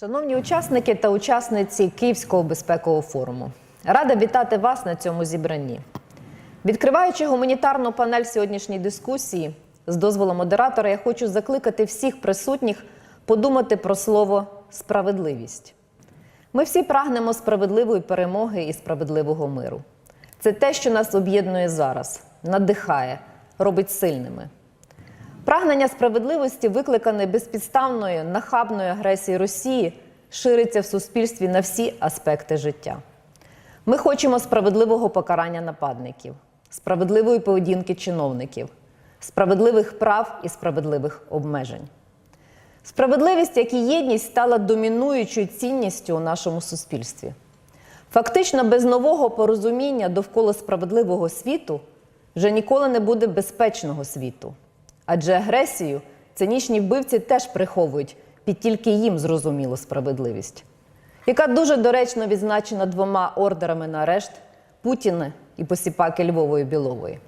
Шановні учасники та учасниці Київського безпекового форуму, рада вітати вас на цьому зібранні. Відкриваючи гуманітарну панель сьогоднішньої дискусії, з дозволу модератора, я хочу закликати всіх присутніх подумати про слово справедливість. Ми всі прагнемо справедливої перемоги і справедливого миру. Це те, що нас об'єднує зараз, надихає, робить сильними. Прагнення справедливості, викликане безпідставною нахабною агресією Росії, шириться в суспільстві на всі аспекти життя. Ми хочемо справедливого покарання нападників, справедливої поведінки чиновників, справедливих прав і справедливих обмежень. Справедливість, як і єдність, стала домінуючою цінністю у нашому суспільстві. Фактично, без нового порозуміння довкола справедливого світу вже ніколи не буде безпечного світу. Адже агресію цинічні вбивці теж приховують під тільки їм зрозумілу справедливість, яка дуже доречно відзначена двома ордерами на арешт Путіна і посіпаки Львової Білової.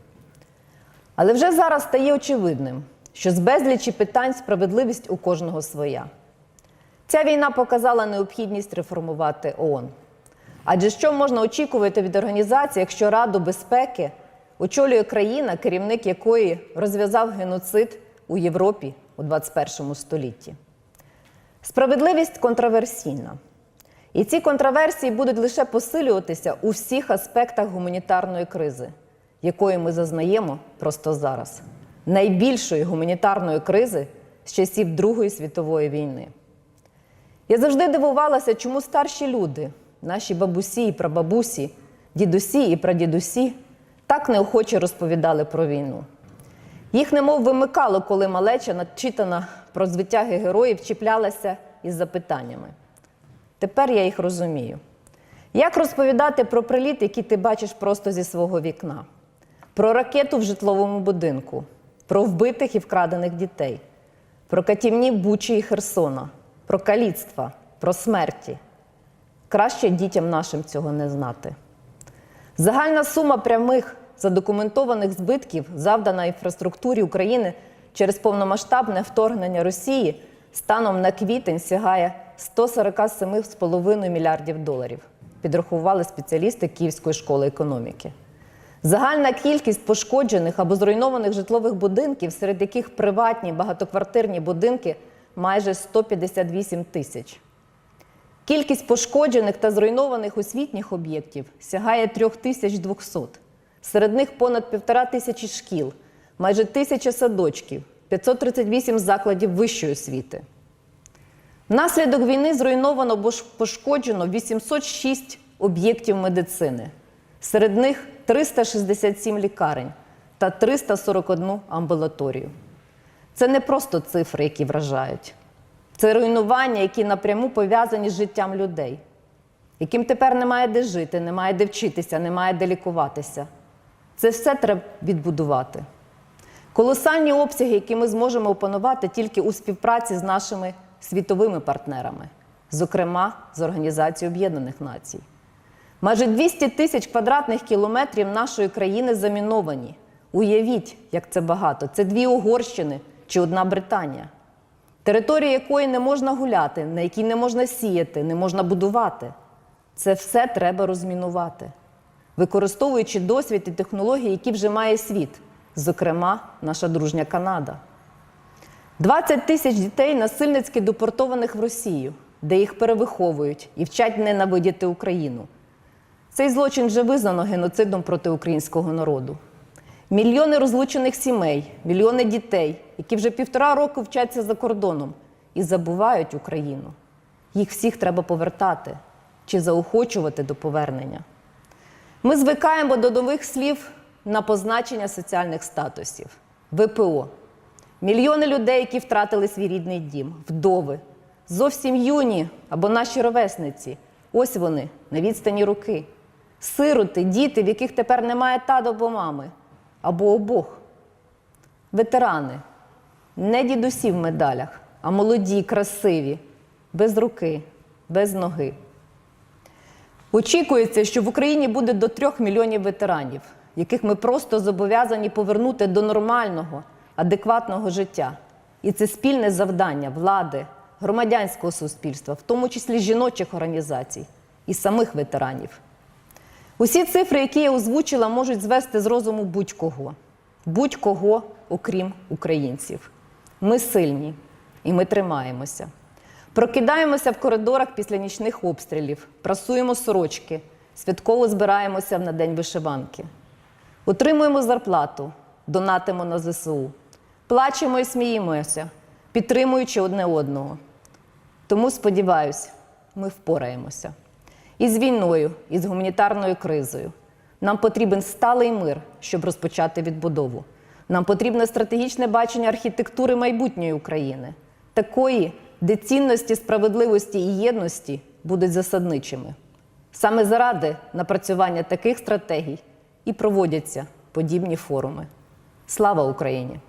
Але вже зараз стає очевидним, що з безлічі питань справедливість у кожного своя. Ця війна показала необхідність реформувати ООН. Адже що можна очікувати від організації, якщо Раду безпеки очолює країна, керівник якої розв'язав геноцид у Європі у 21 столітті? Справедливість контраверсійна. І ці контраверсії будуть лише посилюватися у всіх аспектах гуманітарної кризи, якої ми зазнаємо просто зараз, найбільшої гуманітарної кризи з часів Другої світової війни. Я завжди дивувалася, чому старші люди, наші бабусі і прабабусі, дідусі і прадідусі, так неохоче розповідали про війну. Їх немов вимикало, коли малеча, начитана про звитяги героїв, чіплялася із запитаннями. Тепер я їх розумію. Як розповідати про приліт, який ти бачиш просто зі свого вікна, про ракету в житловому будинку, про вбитих і вкрадених дітей, про катівні Бучі і Херсона, про каліцтва, про смерті. Краще дітям нашим цього не знати. Загальна сума прямих задокументованих збитків, завдана інфраструктурі України через повномасштабне вторгнення Росії, станом на квітень сягає 147,5 мільярдів доларів. Підрахували спеціалісти Київської школи економіки. Загальна кількість пошкоджених або зруйнованих житлових будинків, серед яких приватні багатоквартирні будинки майже 158 тисяч. Кількість пошкоджених та зруйнованих освітніх об'єктів сягає 3200. Серед них понад півтора тисячі шкіл, майже тисяча садочків, 538 закладів вищої освіти. Внаслідок війни зруйновано або пошкоджено 806 об'єктів медицини. Серед них 367 лікарень та 341 амбулаторію. Це не просто цифри, які вражають. Це руйнування, які напряму пов'язані з життям людей, яким тепер немає де жити, немає де вчитися, немає де лікуватися. Це все треба відбудувати. Колосальні обсяги, які ми зможемо опанувати тільки у співпраці з нашими світовими партнерами, зокрема з Організацією Об'єднаних Націй. Майже 200 тисяч квадратних кілометрів нашої країни заміновані. Уявіть, як це багато. Це дві Угорщини чи одна Британія, територія якої не можна гуляти, на якій не можна сіяти, не можна будувати. Це все треба розмінувати, використовуючи досвід і технології, які вже має світ, зокрема, наша дружня Канада. 20 тисяч дітей насильницьки депортованих в Росію, де їх перевиховують і вчать ненавидіти Україну. Цей злочин вже визнано геноцидом проти українського народу. Мільйони розлучених сімей, мільйони дітей, які вже півтора року вчаться за кордоном і забувають Україну. Їх всіх треба повертати чи заохочувати до повернення. Ми звикаємо до нових слів на позначення соціальних статусів ВПО. Мільйони людей, які втратили свій рідний дім, вдови, зовсім юні або наші ровесниці. Ось вони на відстані руки. Сироти, діти, в яких тепер немає тата або мами, або обох. Ветерани, не дідусі в медалях, а молоді, красиві, без руки, без ноги. Очікується, що в Україні буде до трьох мільйонів ветеранів, яких ми просто зобов'язані повернути до нормального, адекватного життя. І це спільне завдання влади, громадянського суспільства, в тому числі жіночих організацій і самих ветеранів. Усі цифри, які я озвучила, можуть звести з розуму будь-кого, будь-кого, окрім українців. Ми сильні і ми тримаємося. Прокидаємося в коридорах після нічних обстрілів, прасуємо сорочки, святково збираємося на день вишиванки. Отримуємо зарплату, донатимо на ЗСУ, плачемо і сміємося, підтримуючи одне одного. Тому сподіваюсь, ми впораємося. І з війною, і з гуманітарною кризою. Нам потрібен сталий мир, щоб розпочати відбудову. Нам потрібне стратегічне бачення архітектури майбутньої України, такої, де цінності справедливості і єдності будуть засадничими. Саме заради напрацювання таких стратегій і проводяться подібні форуми. Слава Україні!